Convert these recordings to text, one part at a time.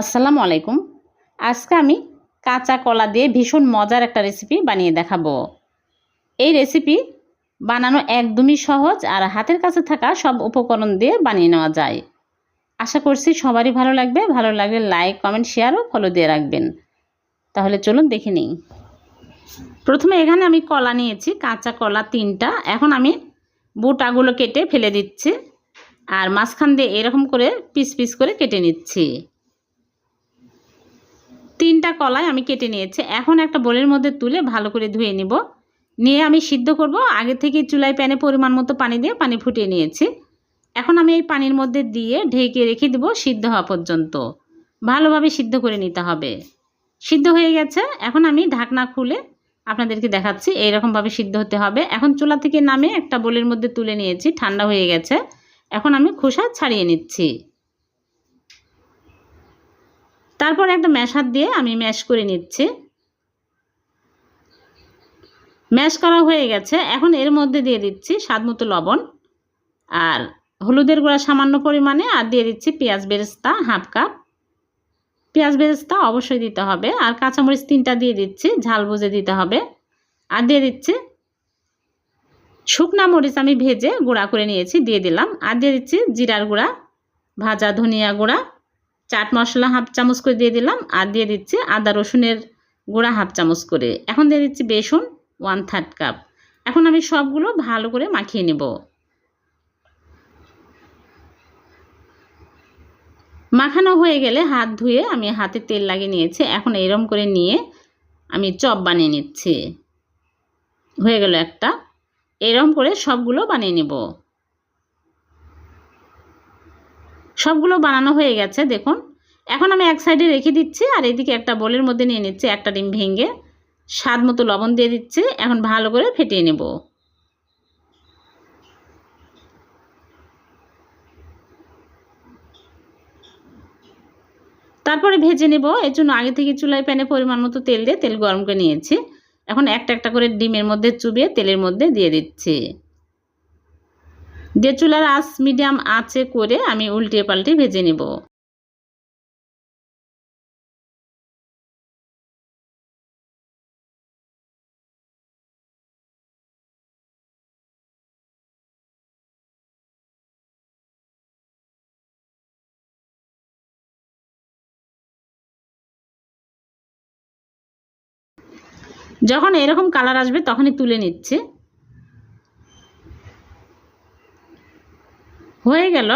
আসসালামু আলাইকুম। আজকে আমি কাঁচা কলা দিয়ে ভীষণ মজার একটা রেসিপি বানিয়ে দেখাবো। এই রেসিপি বানানো একদমই সহজ আর হাতের কাছে থাকা সব উপকরণ দিয়ে বানিয়ে নেওয়া যায়। আশা করছি সবারই ভালো লাগবে। ভালো লাগলে লাইক কমেন্ট শেয়ার ও ফলো দিয়ে রাখবেন। তাহলে চলুন দেখে নিই। প্রথমে এখানে আমি কলা নিয়েছি, কাঁচা কলা তিনটা। এখন আমি বুটাগুলো কেটে ফেলে দিচ্ছি আর মাঝখান দিয়ে এরকম করে পিস পিস করে কেটে নিচ্ছি। তিনটা কলাই আমি কেটে নিয়েছি। এখন একটা বোলের মধ্যে তুলে ভালো করে ধুয়ে নিব। নিয়ে আমি সিদ্ধ করব। আগে থেকে চুলায় প্যানে পরিমাণ মতো পানি দিয়ে পানি ফুটিয়ে নিয়েছি। এখন আমি এই পানির মধ্যে দিয়ে ঢেকে রেখে দেবো সিদ্ধ হওয়া পর্যন্ত। ভালোভাবে সিদ্ধ করে নিতে হবে। সিদ্ধ হয়ে গেছে। এখন আমি ঢাকনা খুলে আপনাদেরকে দেখাচ্ছি এইরকমভাবে সিদ্ধ হতে হবে। এখন চুলা থেকে নামে একটা বোলের মধ্যে তুলে নিয়েছি। ঠান্ডা হয়ে গেছে। এখন আমি খোসা ছাড়িয়ে নিচ্ছি। তারপর একটা ম্যাশ হাত দিয়ে আমি ম্যাশ করে নিচ্ছি। ম্যাশ করা হয়ে গেছে। এখন এর মধ্যে দিয়ে দিচ্ছি স্বাদ মতো লবণ আর হলুদের গুঁড়া সামান্য পরিমাণে আর দিয়ে দিচ্ছি পেঁয়াজ বেরেস্তা হাফ কাপ। পেঁয়াজ বেরেস্তা অবশ্যই দিতে হবে আর কাঁচামরিচ তিনটা দিয়ে দিচ্ছি, ঝাল বুঝে দিতে হবে। আর দিয়ে দিচ্ছি শুকনা মরিচ আমি ভেজে গুঁড়া করে নিয়েছি, দিয়ে দিলাম। আর দিয়ে দিচ্ছি জিরার গুঁড়া, ভাজা ধনিয়া গুঁড়া চাট মশলা হাফ চামচ করে দিয়ে দিলাম আর দিয়ে দিচ্ছি আদা রসুনের গুঁড়া হাফ চামচ করে। এখন দিয়ে দিচ্ছি বেসন ওয়ান থার্ড কাপ এখন আমি সবগুলো ভালো করে মাখিয়ে নেব। মাখানো হয়ে গেলে হাত ধুয়ে আমি হাতে তেল লাগিয়ে নিয়েছি। এখন এরম করে নিয়ে আমি চপ বানিয়ে নিচ্ছি। হয়ে গেল একটা। এরম করে সবগুলো বানিয়ে নেব। সবগুলো বানানো হয়ে গেছে, দেখুন। এখন আমি এক সাইডে রেখে দিচ্ছি, আর এদিকে একটা বোলের মধ্যে নিয়ে নিচ্ছি, একটা ডিম ভেঙে। স্বাদ মতো লবণ দিয়ে দিচ্ছি, এখন ভালো করে ফেটিয়ে নেব। তারপরে ভেজে নেব, এর জন্য আগে থেকে চুলায় প্যানে পরিমাণ মতো তেল দিয়ে তেল গরম করে নিয়েছি। এখন একটা একটা করে ডিমের মধ্যে চুবিয়ে তেলের মধ্যে দিয়ে দিচ্ছি। দিয়ে চুলার আঁচ মিডিয়াম আঁচে করে আমি উল্টিয়ে পাল্টে ভেজে নেব। যখন এরকম কালার আসবে তখনই তুলে নিচ্ছে। হয়ে গেল।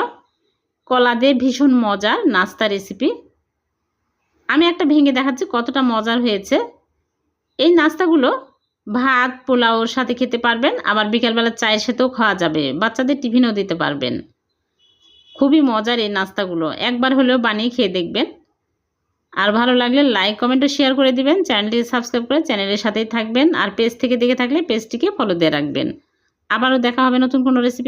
কলা দিয়ে ভীষণ মজার নাস্তা রেসিপি আমি একটা ভেঙে দেখাচ্ছি কতটা মজার হয়েছে। এই নাস্তাগুলো ভাত পোলাওর সাথে খেতে পারবেন, আবার বিকালবেলা চায়ের সাথেও খাওয়া যাবে। বাচ্চাদের টিফিনও দিতে পারবেন। খুবই মজার এই নাস্তাগুলো। একবার হলেও বানিয়ে খেয়ে দেখবেন। আর ভালো লাগলে লাইক কমেন্ট ও শেয়ার করে দিবেন। চ্যানেলটি সাবস্ক্রাইব করে চ্যানেলের সাথেই থাকবেন। আর পেজ থেকে দেখে থাকলে পেজটিকে ফলো দিয়ে রাখবেন। আবারও দেখা হবে নতুন কোনো রেসিপি